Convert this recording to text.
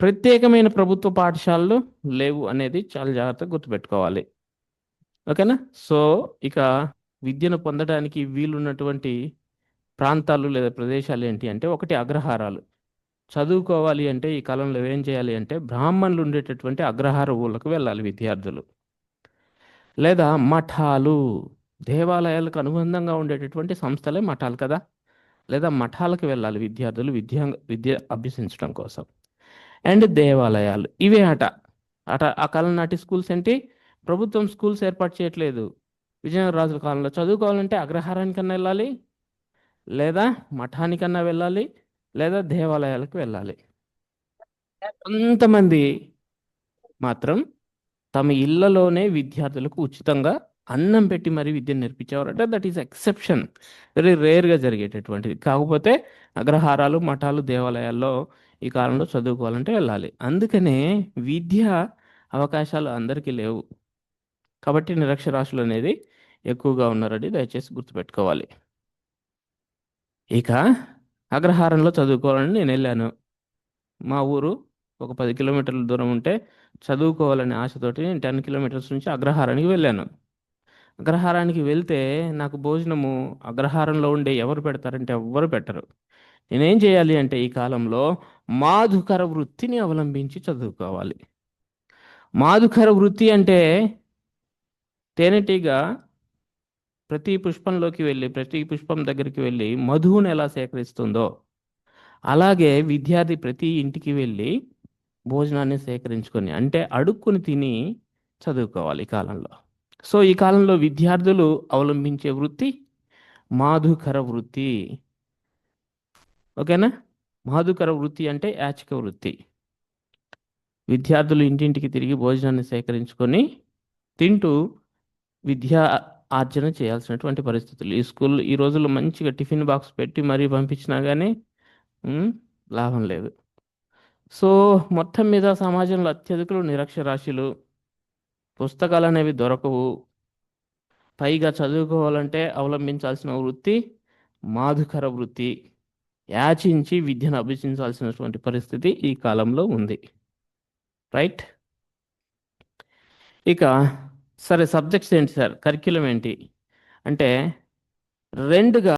ప్రత్యేకమైన ప్రభుత్వ పాఠశాలలు లేవు అనేది చాలా జాగ్రత్తగా గుర్తుపెట్టుకోవాలి. ఓకేనా? సో ఇక విద్యను పొందడానికి వీలున్నటువంటి ప్రాంతాలు లేదా ప్రదేశాలు ఏంటి అంటే ఒకటి అగ్రహారాలు. చదువుకోవాలి అంటే ఈ కాలంలో ఏం చేయాలి అంటే బ్రాహ్మణులు ఉండేటటువంటి అగ్రహార ఊళ్ళకు వెళ్ళాలి విద్యార్థులు. లేదా మఠాలు. దేవాలయాలకు అనుబంధంగా ఉండేటటువంటి సంస్థలే మఠాలు కదా. లేదా మఠాలకు వెళ్ళాలి విద్యార్థులు విద్య విద్య అభ్యసించడం కోసం. అండ్ దేవాలయాలు. ఇవే అట. అట ఆ కాలం నాటి స్కూల్స్ ఏంటి? ప్రభుత్వం స్కూల్స్ ఏర్పాటు చేయట్లేదు. విజయనగర రాజుల కాలంలో చదువుకోవాలంటే అగ్రహారానికన్నా వెళ్ళాలి లేదా మఠానికన్నా వెళ్ళాలి లేదా దేవాలయాలకు వెళ్ళాలి. కొంతమంది మాత్రం తమ ఇళ్ళలోనే విద్యార్థులకు ఉచితంగా అన్నం పెట్టి మరి విద్యను నేర్పించేవారట. దట్ ఈస్ ఎక్సెప్షన్ వెరీ రేర్గా జరిగేటటువంటిది. కాకపోతే అగ్రహారాలు మఠాలు దేవాలయాల్లో ఈ కాలంలో చదువుకోవాలంటే వెళ్ళాలి. అందుకనే విద్య అవకాశాలు అందరికీ లేవు. కాబట్టి నిరక్షరాస్యులు అనేది ఎక్కువగా ఉన్నారని దయచేసి గుర్తుపెట్టుకోవాలి. ఇక అగ్రహారంలో చదువుకోవాలని నేను వెళ్ళాను. మా ఊరు ఒక పది కిలోమీటర్ల దూరం ఉంటే చదువుకోవాలనే ఆశతోటి నేను టెన్ కిలోమీటర్స్ నుంచి అగ్రహారానికి వెళ్ళాను. అగ్రహారానికి వెళ్తే నాకు భోజనము అగ్రహారంలో ఉండే ఎవరు పెడతారంటే ఎవ్వరు పెట్టరు. నేనేం చేయాలి అంటే ఈ కాలంలో మాధుకర వృత్తిని అవలంబించి చదువుకోవాలి. మాధుకర వృత్తి అంటే తేనెటీగ ప్రతి పుష్పంలోకి వెళ్ళి ప్రతి పుష్పం దగ్గరికి వెళ్ళి మధువును ఎలా సేకరిస్తుందో అలాగే విద్యార్థి ప్రతి ఇంటికి వెళ్ళి భోజనాన్ని సేకరించుకొని అంటే అడుక్కుని తిని చదువుకోవాలి ఈ కాలంలో. సో ఈ కాలంలో విద్యార్థులు అవలంబించే వృత్తి మాధుకర వృత్తి. ఓకేనా? మాధుకర వృత్తి అంటే యాచిక వృత్తి. విద్యార్థులు ఇంటింటికి తిరిగి భోజనాన్ని సేకరించుకొని తింటూ విద్యా ఆర్జన చేయాల్సినటువంటి పరిస్థితులు. ఈ స్కూల్ ఈ రోజుల్లో మంచిగా టిఫిన్ బాక్స్ పెట్టి మరీ పంపించినా కానీ లాభం లేదు. సో మొత్తం మీద సమాజంలో అత్యధికులు నిరక్షరాశులు పుస్తకాలు అనేవి దొరకవు. పైగా చదువుకోవాలంటే అవలంబించాల్సిన వృత్తి మాధుకర వృత్తి. యాచించి విద్యను అభ్యసించాల్సినటువంటి పరిస్థితి ఈ కాలంలో ఉంది. రైట్? ఇక సరే సబ్జెక్ట్స్ ఏంటి సార్? కరిక్యులం ఏంటి? అంటే రెండుగా